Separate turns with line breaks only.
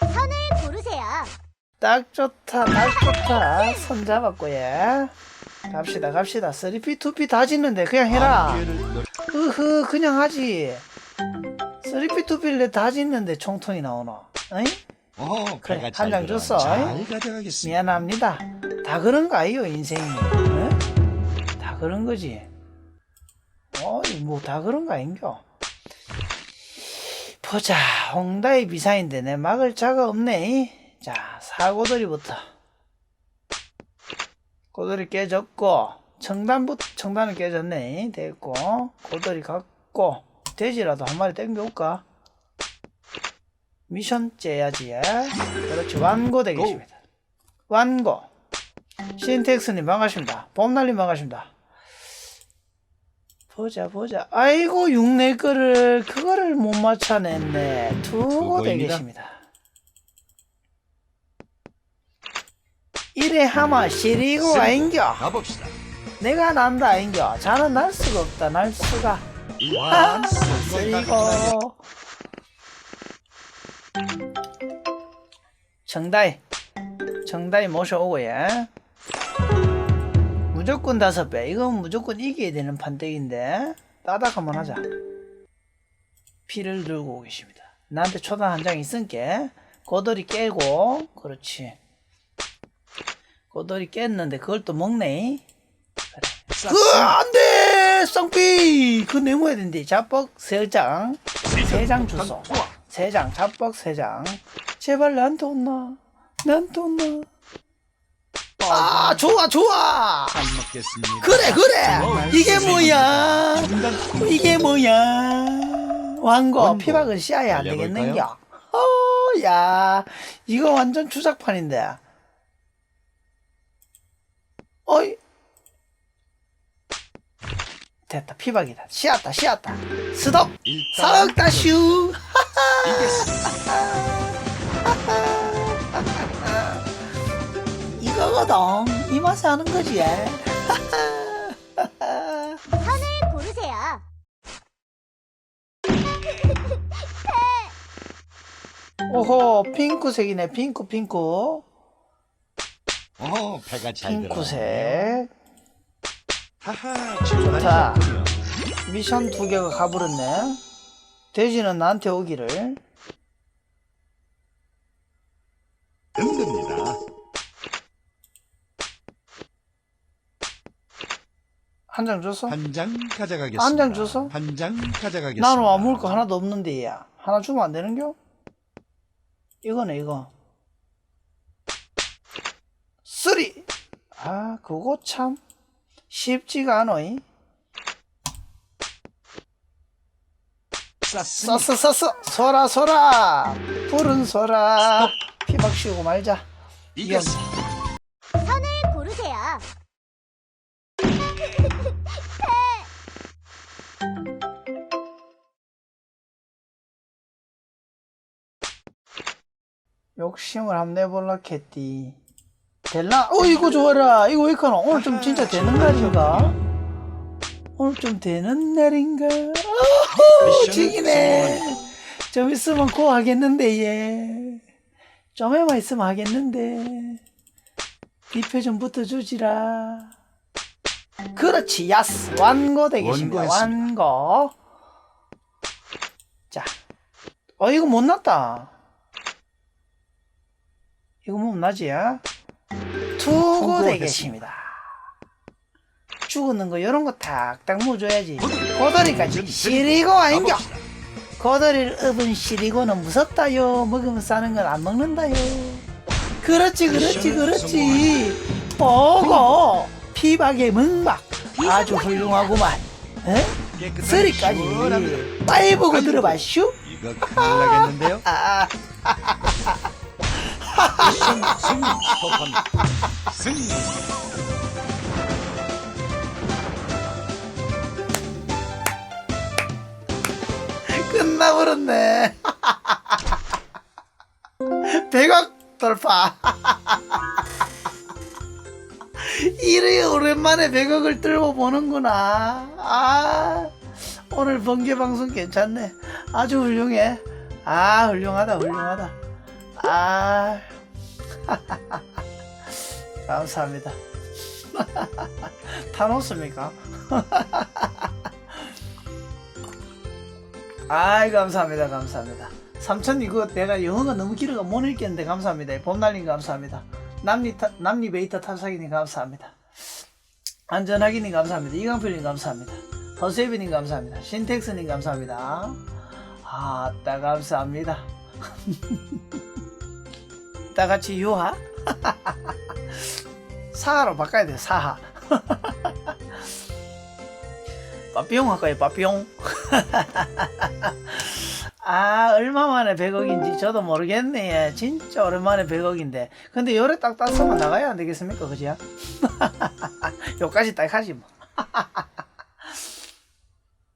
선을 고르세요.
딱 좋다, 딱 좋다. 손 잡았고, 예. 갑시다, 갑시다. 3P, 2P 다 짓는데 그냥 해라. 으흐, 그냥 하지. 3P, 2P를 다 짓는데 총통이 나오노. 어이?
어,
그래, 한장
잘
줬어. 미안합니다. 다 그런 거 아니요, 인생이. 어? 다 그런 거지. 어이, 뭐 다 그런 거 아닌겨. 보자, 홍다이 비사인데 내 막을 자가 없네. 자, 사고돌이부터. 고돌이 깨졌고, 청단부터, 청단은 깨졌네. 됐고, 고돌이 갔고, 돼지라도 한 마리 땡겨올까? 미션 째야지. 예. 그렇지, 완고 되겠습니다. 완고. 신텍스님 반갑습니다. 봄날님 반갑습니다. 보자 보자. 아이고 육내 거를 그거를 못 맞춰냈네. 두고
두고입니다.
되겠습니다. 이래 하마 시리고 아인겨.
가봅시다.
내가 난다 아인겨. 자는 날 수가 없다 날 수가. 아,
와,
쓰리고. 정다이. 정다이 모셔오고, 예. 무조건 다섯 배. 이건 무조건 이겨야 되는 판때기인데. 한번 하자. 피를 들고 계십니다. 나한테 초단 한 장 있으니까. 고돌이 깨고, 그렇지. 고돌이 깼는데 그걸 또 먹네. 그, 안 돼! 쌍삐! 그거 내모야 된대. 자뻑 세 장. 세장 줬어. 세 장, 자뻑 세 장. 제발 나한테 온나. 나한테 온나. 아, 좋아, 좋아!
잘 먹겠습니다.
그래, 그래! 이게 뭐야! 이게 뭐야! 왕고. 피박은 씨앗이 안? 되겠는겨. 어, 야, 이거 완전 주작판인데. 어이. 됐다, 피박이다. 씨앗다, 씨앗다. 스톱! 석다슈! 맛에 하는 거지.
선을 고르세요.
오호, 핑크색이네. 핑크, 핑크.
어, 배가 잘 들어.
핑크색.
하하,
좋다. 미션 두 개가 가버렸네. 돼지는 나한테 오기를. 한 장 줬어?
한 장 가져가겠습니다.
한장 줘서?
한장 가져가겠습니다.
나는 아무 거 하나도 없는데, 야. 하나 주면 안 되는겨? 이거네, 이거. 쓰리! 아, 그거 참 쉽지가 않어이. 썼어, 썼어! 소라, 소라! 푸른 소라! 피박 씌우고 말자.
이겼습
욕심을 한번 내볼라 캐띠. 될라? 어, 이거 좋아라. 이거 왜 이카노? 오늘 좀 진짜 되는 날인가? 오늘 좀 되는 날인가? 어허, 지기네. 좀 있으면 고 하겠는데, 얘. 좀에만 있으면 하겠는데. 비표 좀 붙어주지라. 그렇지, 야스. 완고 되겠습니다.
완고.
자. 어, 이거 못 났다. 이거 뭐 나지? 야? 투고 되겠습니다. 죽는 거 이런 거 탁탁 묻어야지. 고다리까지 시리고 아닌겨. 고다리를 업은 시리고는 무섭다요. 먹으면 싸는 건 안 먹는다요. 그렇지, 그렇지, 그렇지. 보고 피박의มึ박 아주 훌륭하구만. 에?
깨끗한
쓰리까지. 빨리 보고 들어봐슈.
이거 큰일 나겠는데요?
아,
미션 승리. 승리.
끝나버렸네. 백억 돌파. 이래 오랜만에 백억을 들고 보는구나. 아, 오늘 번개 방송 괜찮네. 아주 훌륭해. 아, 훌륭하다, 훌륭하다. 아. 감사합니다. 다 놓습니까? 아이 감사합니다 감사합니다. 삼천 이거 내가 영어가 너무 길어가 못 읽겠는데 감사합니다. 봄날님 감사합니다. 남리 타, 남리 베이터 탑사기님 감사합니다. 안전하기님 감사합니다. 이강필님 감사합니다. 허세비님 감사합니다. 신텍스님 감사합니다. 아따 감사합니다 다 같이 유하? 사하로 바꿔야 돼 사하. 빠삐용 할까요 빠삐용? 아 얼마 만에 100억인지 저도 모르겠네. 진짜 오랜만에 100억인데. 근데 요래 딱 땄으면 나가야 안 되겠습니까 그죠? 요까지 딱 하지 뭐